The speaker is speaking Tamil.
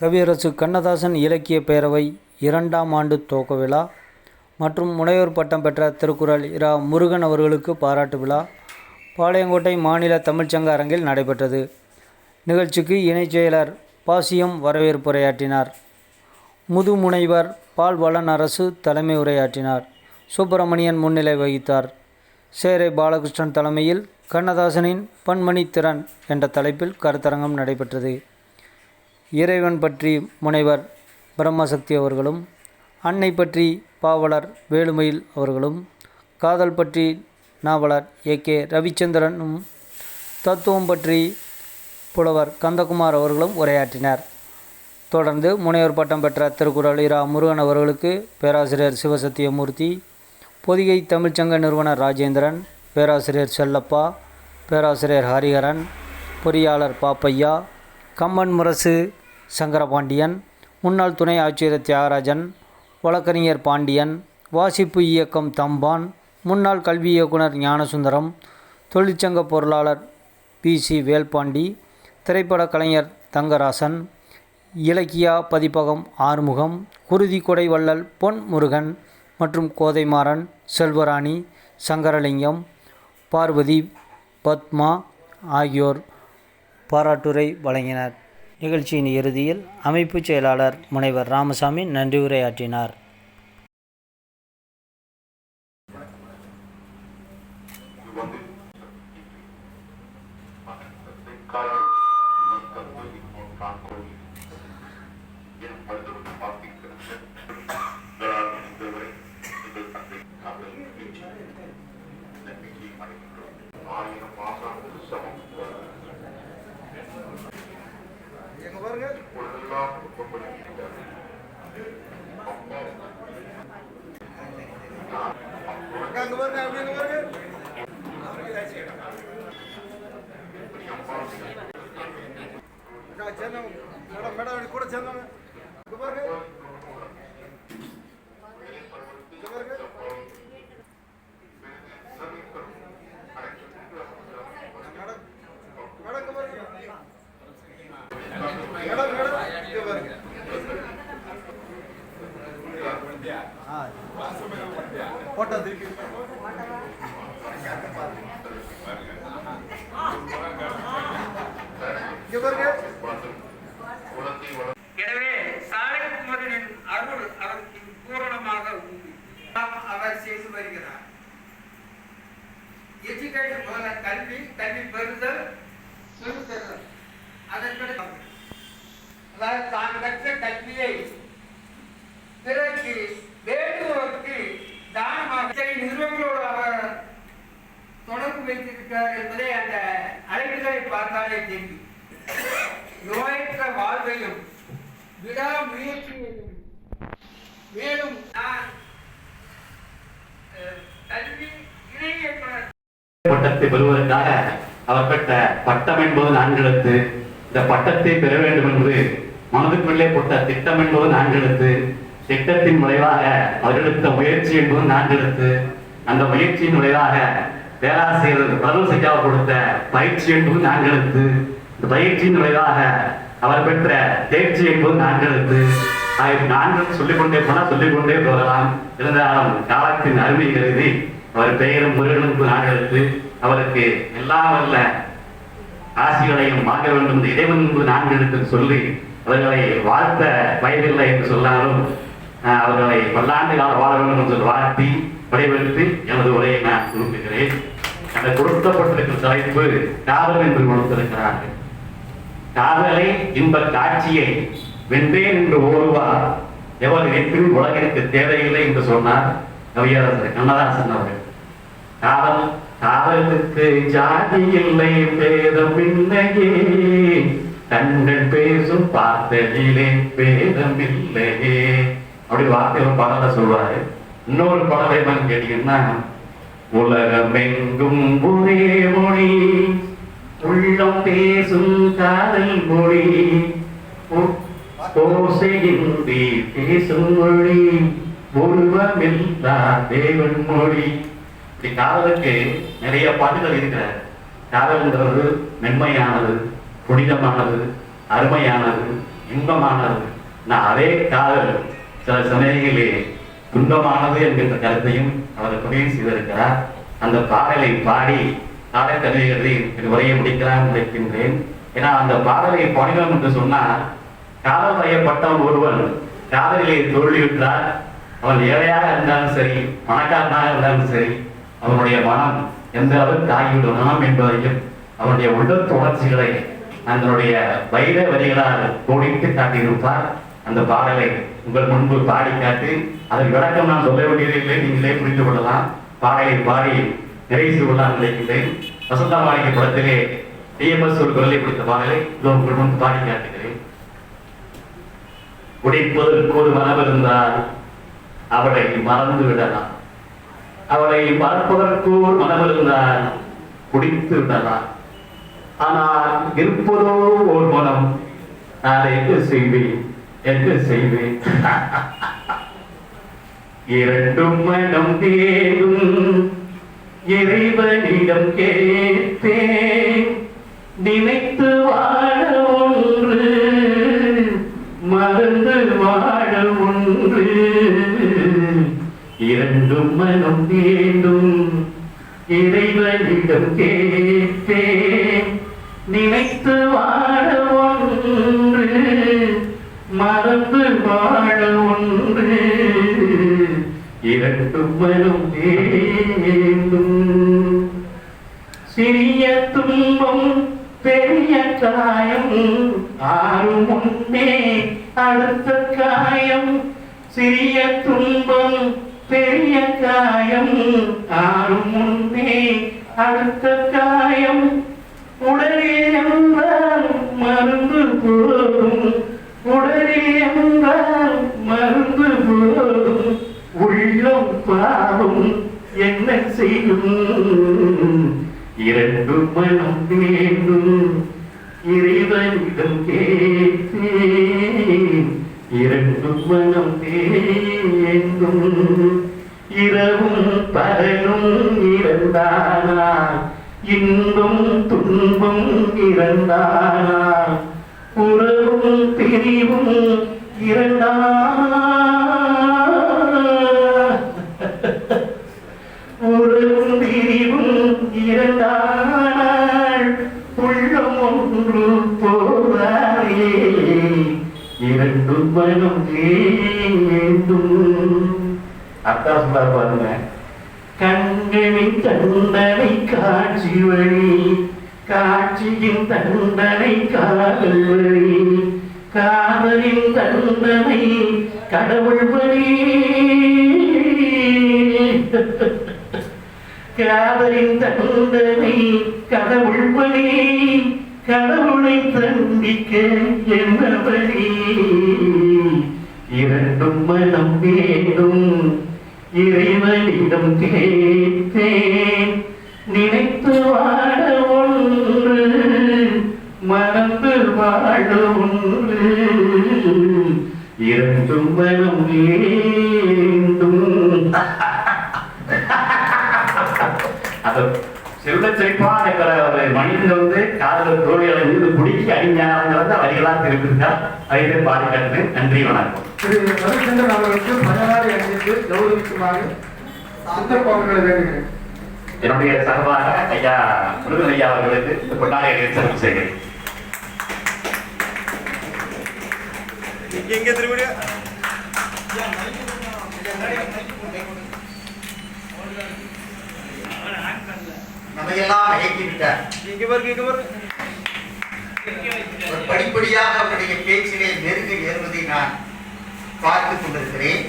கவியரசு கண்ணதாசன் இலக்கிய பேரவை இரண்டாம் ஆண்டு துவக்க விழா மற்றும் முனைவர் பட்டம் பெற்ற திருக்குறள் இரா முருகன் அவர்களுக்கு பாராட்டு விழா. பாளையங்கோட்டை மாநில தமிழ்ச்சங்க அரங்கில் நடைபெற்றது. நிகழ்ச்சிக்கு இணைச் செயலர் பாசியம் வரவேற்புரையாற்றினார் முதுமுனைவர் பால் வளன் அரசு தலைமை உரையாற்றினார். சுப்பிரமணியன் முன்னிலை வகித்தார். சேரை பாலகிருஷ்ணன் தலைமையில் கண்ணதாசனின் பன்மணி திறன் என்ற தலைப்பில் கருத்தரங்கம் நடைபெற்றது. இறைவன் பற்றி முனைவர் பிரம்மசக்தி அவர்களும் அன்னை பற்றி பாவலர் வேலுமயில் அவர்களும் காதல் பற்றி நாவலர் ஏ கே ரவிச்சந்திரனும் தத்துவம் பற்றி புலவர் கந்தகுமார் அவர்களும் உரையாற்றினர். தொடர்ந்து முனைவர் பட்டம் பெற்ற திருக்குறள் இரா முருகன் அவர்களுக்கு பேராசிரியர் சிவசத்தியமூர்த்தி பொதிகை தமிழ்ச்சங்க நிறுவனர் ராஜேந்திரன் பேராசிரியர் செல்லப்பா பேராசிரியர் ஹரிஹரன் பொறியாளர் பாப்பையா கம்மன் முரசு சங்கரபாண்டியன் முன்னாள் துணை ஆட்சியர் தியாகராஜன் வழக்கறிஞர் பாண்டியன் வாசிப்பு இயக்கம் தம்பான் முன்னாள் கல்வி இயக்குனர் ஞானசுந்தரம் தொழிற்சங்க பொருளாளர் பி. சி. வேல்பாண்டி திரைப்பட கலைஞர் தங்கராசன் இலக்கியா பதிப்பகம் ஆறுமுகம் குருதிக்கொடை வள்ளல் பொன் முருகன் மற்றும் கோதைமாறன் செல்வராணி சங்கரலிங்கம் பார்வதி பத்மா ஆகியோர் பாராட்டுரை வழங்கினர். நிகழ்ச்சியின் இறுதியில் அமைப்புச் செயலாளர் முனைவர் ராமசாமி நன்றி உரையாற்றினார். அக்கா, அங்க பாருங்க, அப்படி அங்க பாருங்க. அக்கா, சேர்ந்தவங்க. மேடம், மேடம், கூட சேர்ந்தவங்க. இங்க பாருங்க. இங்க பாருங்க. மேடம், மேடம், இங்க பாருங்க. மேடம், மேடம், இங்க பாருங்க. போட்டோ திருப்பி இங்க பாருங்க எனவே சாலைக்குமரனின் அருள் அவருக்கு பூரணமாக உண்டு. அவர் செய்து வருகிறார். எஜுகேஷன் முதல்ல கல்வி கல்வி பெறுதல் நோயற்ற வாழ்வையும் விடாமுயற்சியையும் மேலும் நான் கல்வி இணை பட்டத்தை பெறுவதற்காக அவர் பெற்ற பட்டம் என்பது நான்கெழுத்து. இந்த பட்டத்தை பெற வேண்டும் என்று மனதுக்குள்ளே போட்ட திட்டம் என்பது நான்கெழுத்து. திட்டத்தின் விளைவாக அவர் எடுத்த முயற்சி என்பது நான்கெழுத்து. அந்த முயற்சியின் விளைவாக பேராசிரியர் பிரதமசிக்காக கொடுத்த பயிற்சி என்பது நான்கெழுத்து. பயிற்சியின் விளைவாக அவர் பெற்ற தேர்ச்சி என்பது நான்கெழுத்து ஆகிய நான்கு சொல்லிக்கொண்டே போனால் சொல்லிக்கொண்டே போகலாம். இருந்தாலும் காலத்தின் அருமை கருதி அவர் பெயரும் முருகனுக்கு நான்கெழுத்து அவருக்கு எல்லாம் வல்ல ஆசிகளையும் வாங்க வேண்டும் என்று இறைவன் என்பது நான்கு எழுத்து சொல்லி அவர்களை வாழ்த்த வயதில்லை என்று சொன்னாலும் அவர்களை பல்லாண்டு காலம் வாழ வேண்டும் என்று வாழ்த்தி விடைபெற்று எனது உரையை நான் குறிப்பிடுகிறேன். அந்த கொடுக்கப்பட்டிருக்கிற தலைப்பு காதல் என்று கொடுத்திருக்கிறார்கள். காதலை இன்பக் காட்சியை வென்றேன் என்று ஓடுவார். எவர் வெற்றின் உலகிற்கு தேவையில்லை என்று சொன்னார் கவியரசர் கண்ணதாசன் அவர்கள். காதல் காதலுக்கு ஜாதி இல்லை பேதம் இல்லையே. கண்கள் பேசும் பார்த்ததிலே பேதம் இல்லையே. அப்படி வார்த்தை ஒரு பாடல சொல்றாரு இன்னொரு பாடலை என்னன்னு கேட்டீங்கன்னா உலகமெங்கும் ஒரே மொழி. உள்ளம் பேசும் காதல் ஓசையின்றி பேசும் மொழி உருவமில்லா தேவன் மொழி. இப்படி காதலுக்கு நிறைய பாட்டுகள் இருக்கிறார். காதல்ங்கிறது மென்மையானது புனிதமானது அருமையானது இன்பமானது. நான் அதே காதல் சில சமயங்களிலே துன்பமானது என்கின்ற கருத்தையும் அவர் பதிவு செய்திருக்கிறார். அந்த பாடலை பாடி காலக்கதைகளை உரையை முடிக்கலாம் நினைக்கின்றேன். ஏன்னா அந்த பாடலை பாடினோம் என்று சொன்னால் காலம் வயப்பட்டவன் ஒருவன் காதலிலே தோல்வியுற்றார் அவன் ஏழையாக இருந்தாலும் சரி பணக்காரனாக இருந்தாலும் சரி அவனுடைய மனம் எந்த அளவுக்கு ஆகிவிடணும் என்பதையும் அவனுடைய உள்ள தொடர்ச்சிகளை அதனுடைய வைர வரிகளால் கோடிட்டு காட்டியிருப்பார். அந்த பாடலை உங்கள் முன்பு பாடி காட்டி அதன் விளக்கம் நான் சொல்ல வேண்டியதில்லை நீங்களே புரிந்து கொள்ளலாம். பாடலை பாடி நிறைவு செய்து கொள்ளலாம் நினைக்கின்றேன். வசந்தா மாளிகை படத்திலே டிஎம்எஸ் ஒரு குரலை பிடித்த பாடலை உங்கள் முன்பு பாடி காட்டுகிறேன். குடிப்பதற்கு ஒரு மனம் இருந்தால் அவளை மறந்து விடலாம் அவளை பார்ப்பதற்கு ஒரு மனம் இருந்தால் குடித்து விடலாம் ஆனால் இருப்பதோ ஒரு மனம் நான் என்ன செய்வேன்? என்ன செய்வேன்? இரண்டும் மனம் தேடும் இறைவனிடம் கேட்பேன் நினைத்து வா ஒன்று இரண்டும் மனம் வேண்டும். இறைவனிடம் கேட்டே நினைத்து வாழ ஒன்று மறந்து வாழ ஒன்று. இரண்டும் மனம் வேண்டும். சிறிய துன்பம் பெரிய காயம் ஆறு முன்னே அடுத்த காயம். சிறிய துன்பம் பெரிய காயம் ஆறும் முன்பே அடுத்த காயம். உடலில் என்றால் மருந்து போதும் உடலில் என்றால் மருந்து போதும். உள்ளம் பாவம் என்ன செய்யும்? இரண்டு மனம் மனம் வேண்டும் இரவும் பகலும் இறந்தானா? இன்பம் துன்பம் இறந்தானா? உறவும் பிரிவும் இரண்டா? உறவும் பிரிவும் இரண்டானால் உள்ளம் ஒன்று போதாயே இரண்டு மனம் வேண்டும் அர்த்தம் சொல்ல பாருங்க கண்களின் தண்டனை காட்சி வழி காட்சியின் தண்டனை காதல் வழி காதலின் தண்டனை கடவுள் வழி. காதலின் தண்டனை கடவுள் வழி கடவுளை தண்டிக்க என்ன வழி? இரண்டும் மனம் வேண்டும் இறைவனிடம் கேட்டேன் நினைத்து வாழ ஒன்று மறந்து வாழ ஒன்று. இரண்டும் மனம் வேண்டும். அதோ செல்வ செழிப்பான இருக்கிற ஒரு மனிதன் வந்து காதல் தோழிகளை மீது குடிக்கி அடிஞ்சாங்கிறத வரிகளாக அதை பாடி காட்டுறேன் நன்றி வணக்கம். திரு ரவிச்சந்திரன் அவர்களுக்கு மலராடி அணிந்து கௌரவிக்குமாறு சித்தப்பா அவர்களை வேண்டுகிறேன். என்னுடைய சார்பாக ஐயா முருகன் ஐயா அவர்களுக்கு இந்த கொண்டாடி அணியை சிறப்பு செய்கிறேன். எங்க நம்மையெல்லாம் மயக்கி விட்டார் இங்க பாருங்க இங்க பாருங்க படிப்படியாக அவருடைய பேச்சிலே நெருங்க ஏறுவதை நான் பார்த்துக் கொண்டிருக்கிறேன்.